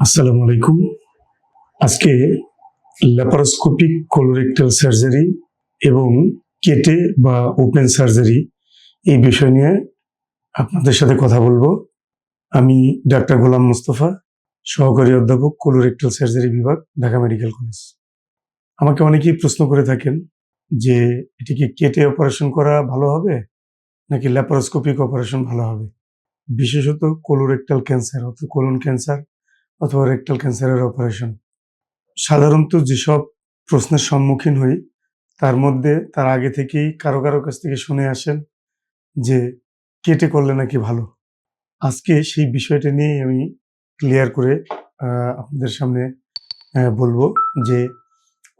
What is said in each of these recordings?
আসসালামু আলাইকুম। আজকে ল্যাপারোস্কোপিক কোলোরেক্টাল সার্জারি এবং কেটে বা ওপেন সার্জারি এই বিষয় নিয়ে আপনাদের সাথে কথা বলব। আমি ডাক্তার গোলাম মুস্তফা, সহকারী অধ্যাপক কোলোরেক্টাল সার্জারি বিভাগ, ঢাকা মেডিকেল কলেজ। আমাকে অনেকেই প্রশ্ন করে থাকেন যে এটিকে কেটে অপারেশন করা ভালো হবে নাকি ল্যাপারোস্কোপিক অপারেশন ভালো হবে? বিশেষত কোলোরেক্টাল ক্যান্সার অর্থাৎ কোলন ক্যান্সার অথবা রেকটাল ক্যান্সারের অপারেশন সাধারণত যেসব প্রশ্নের সম্মুখীন হই, তার মধ্যে তার আগে থেকেই কারও কারও কাছ থেকে শুনে আসেন যে, কেটে করলে নাকি ভালো? আজকে সেই বিষয়টা নিয়ে আমি ক্লিয়ার করে আপনাদের সামনে বলব যে,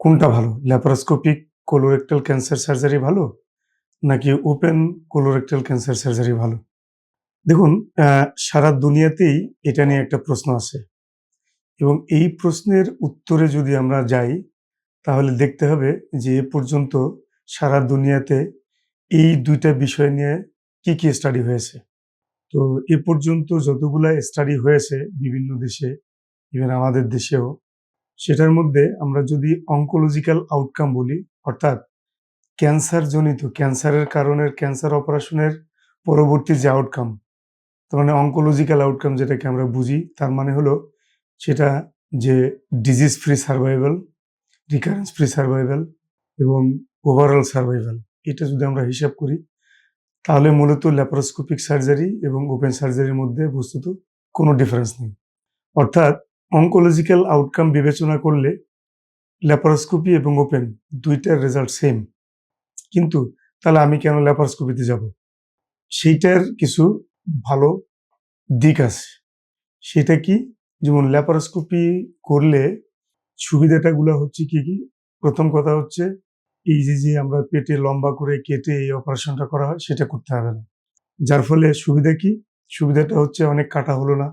কোনটা ভালো? ল্যাপারোস্কোপিক কোলোরেক্টাল ক্যান্সার সার্জারি ভালো? নাকি ওপেন কোলোরেক্টাল ক্যান্সার সার্জারি ভালো? দেখুন সারা দুনিয়াতেই এটা নিয়ে একটা প্রশ্ন আছে এবং এই প্রশ্নের উত্তরে যদি আমরা যাই, তাহলে দেখতে হবে যে এ পর্যন্ত সারা দুনিয়াতে এই দুইটা বিষয় নিয়ে কি কি স্টাডি হয়েছে। তো এ পর্যন্ত যতগুলা স্টাডি হয়েছে বিভিন্ন দেশে ইভেন আমাদের দেশেও, সেটার মধ্যে আমরা যদি অঙ্কোলজিক্যাল আউটকাম বলি, অর্থাৎ ক্যান্সার জনিত ক্যান্সারের কারণের ক্যান্সার অপারেশনের পরবর্তী যে আউটকাম তার মানে অঙ্কোলজিক্যাল আউটকাম যেটাকে আমরা বুঝি, তার মানে হলো সেটা যে disease free survival recurrence free survival এবং ওভারঅল সার্ভাইভাল এটা যদি আমরা হিসাব করি, তাহলে মূলত ল্যাপারোস্কোপিক সার্জারি এবং ওপেন সার্জারির মধ্যে বস্তুত কোনো ডিফারেন্স নেই। অর্থাৎ অঙ্কোলজিক্যাল আউটকাম বিবেচনা করলে ল্যাপারোস্কোপি এবং ওপেন দুইটার রেজাল্ট সেম কিন্তু তাহলে আমি কেন ল্যাপারোস্কোপিতে যাব? সেইটার কিছু ভালো দিক আছে। সেটা কি? যেমন ল্যাপারোস্কোপি করলে সুবিধাটা গুলো হচ্ছে কি কি? প্রথম কথা হচ্ছে এই যে যে আমরা পেটে লম্বা করে কেটে এই অপারেশনটা করা হয়, সেটা করতে হবে না। যার ফলে সুবিধা কি? সুবিধাটা হচ্ছে অনেক কাটা হলো না।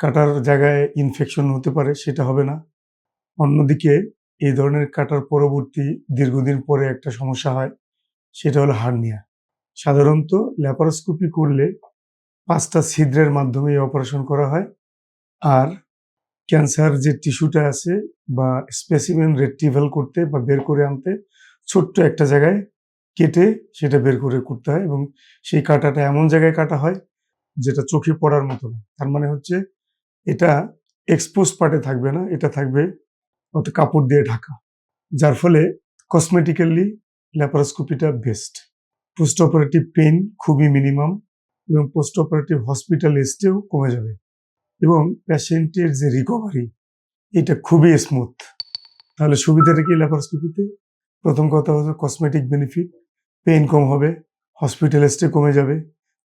কাটার জায়গায় ইনফেকশন হতে পারে, সেটা হবে না। অন্যদিকে এই ধরনের কাটার পরবর্তী দীর্ঘদিন পরে একটা সমস্যা হয়, সেটা হলো হার্নিয়া। সাধারণত ল্যাপারোস্কোপি করলে পাঁচটা ছিদ্রের মাধ্যমে অপারেশন করা হয়। আর ক্যান্সার যে টিস্যুটা আছে বা স্পেসিমেন রেট্রিভাল করতে বা বের করে আনতে ছোট্ট একটা জায়গায় কেটে সেটা বের করে করতে হয় এবং সেই কাটাটা এমন জায়গায় কাটা হয় যেটা চোখে পড়ার মতো না। তার মানে হচ্ছে এটা এক্সপোজ পার্টে থাকবে না, এটা থাকবে অত কাপড় দিয়ে ঢাকা। যার ফলে কসমেটিক্যালি ল্যাপারোস্কোপিটা বেস্ট পোস্ট অপারেটিভ পেন খুবই মিনিমাম এবং পোস্ট অপারেটিভ হসপিটাল স্টেও কমে যাবে। এবং পেশেন্টের যে রিকভারি এটা খুবই স্মুথ তাহলে সুবিধাটা কি ল্যাপারোস্কোপিতে প্রথম কথা হচ্ছে কসমেটিক বেনিফিট পেইন কম হবে হসপিটাল স্টে কমে যাবে,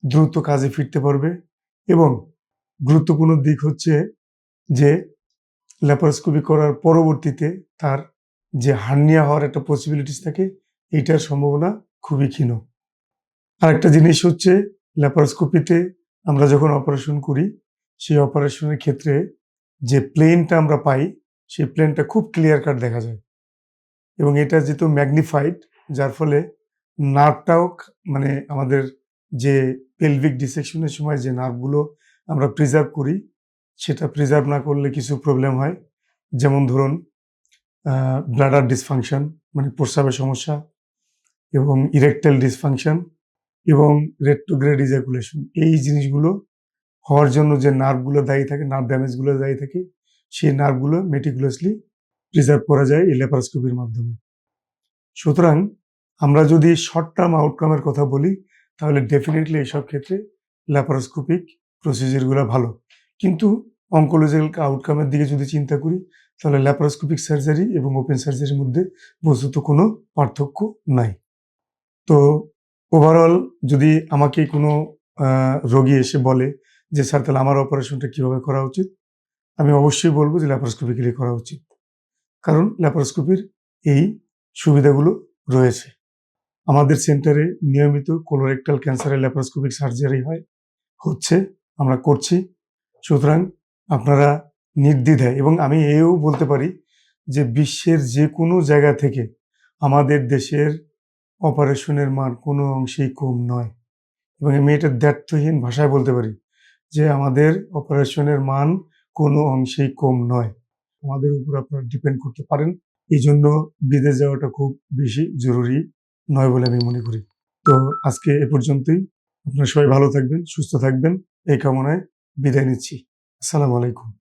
দ্রুত কাজে ফিরতে পারবে এবং গুরুত্বপূর্ণ দিক হচ্ছে যে ল্যাপারোস্কোপি করার পরবর্তীতে তার যে হার্নিয়া হওয়ার একটা পসিবিলিটিস থাকে এইটার সম্ভাবনা খুবই ক্ষীণ। আরেকটা জিনিস হচ্ছে ল্যাপারোস্কোপিতে আমরা যখন অপারেশন করি সেই অপারেশনের ক্ষেত্রে যে প্লেনটা আমরা পাই, সেই প্লেনটা খুব ক্লিয়ার কাট দেখা যায়। এবং এটা যেহেতু ম্যাগনিফাইড যার ফলে নার্ভটাও মানে আমাদের যে পেলভিক ডিসেকশনের সময় যে নার্ভগুলো আমরা প্রিজার্ভ করি, সেটা প্রিজার্ভ না করলে কিছু প্রবলেম হয়। যেমন ধরুন ব্লাডার ডিসফাংশন মানে প্রস্রাবের সমস্যা এবং ইরেকটাইল ডিসফাংশন এবং রেট্রোগ্রেড ইজাকুলেশন এই জিনিসগুলো হওয়ার জন্য যে নার্ভগুলো দায়ী থাকে নার্ভ ড্যামেজগুলো দায়ী থাকে, সেই নার্ভগুলো মেটিকুলাসলি প্রিজার্ভ করা যায় এই ল্যাপারোস্কোপির মাধ্যমে। সুতরাং আমরা যদি শর্ট টার্ম আউটকামের কথা বলি, তাহলে ডেফিনেটলি এইসব ক্ষেত্রে ল্যাপারোস্কোপিক প্রসিজারগুলো ভালো। কিন্তু অঙ্কোলজিক্যাল আউটকামের দিকে যদি চিন্তা করি, তাহলে ল্যাপারোস্কোপিক সার্জারি এবং ওপেন সার্জারির মধ্যে বস্তুত কোনো পার্থক্য নাই। তো ওভারঅল যদি আমাকে কোনো রোগী এসে বলে যে, স্যার, তাহলে আমার অপারেশনটা কীভাবে করা উচিত? আমি অবশ্যই বলব যে ল্যাপারোস্কোপিক্যালি করা উচিত। কারণ ল্যাপারোস্কোপির এই সুবিধাগুলো রয়েছে। আমাদের সেন্টারে নিয়মিত কোলোরেক্টাল ক্যান্সারের ল্যাপারোস্কোপিক সার্জারি হয়, হচ্ছে, আমরা করছি। সুতরাং আপনারা নির্দ্বিধায়, এবং আমি এও বলতে পারি যে, বিশ্বের যে কোনো জায়গা থেকে আমাদের দেশের অপারেশনের মান কোনো অংশেই কম নয়। এবং আমি এটা দ্ব্যর্থহীন ভাষায় বলতে পারি যে আমাদের অপারেশনের মান কোনো অংশেই কম নয়। আমাদের উপর আপনারা ডিপেন্ড করতে পারেন। এই জন্য বিদেশ যাওয়াটা খুব বেশি জরুরি নয় বলে আমি মনে করি। তো আজকে এ পর্যন্তই। আপনারা সবাই ভালো থাকবেন, সুস্থ থাকবেন। এই কামনায় বিদায় নিচ্ছি। আসসালামু আলাইকুম।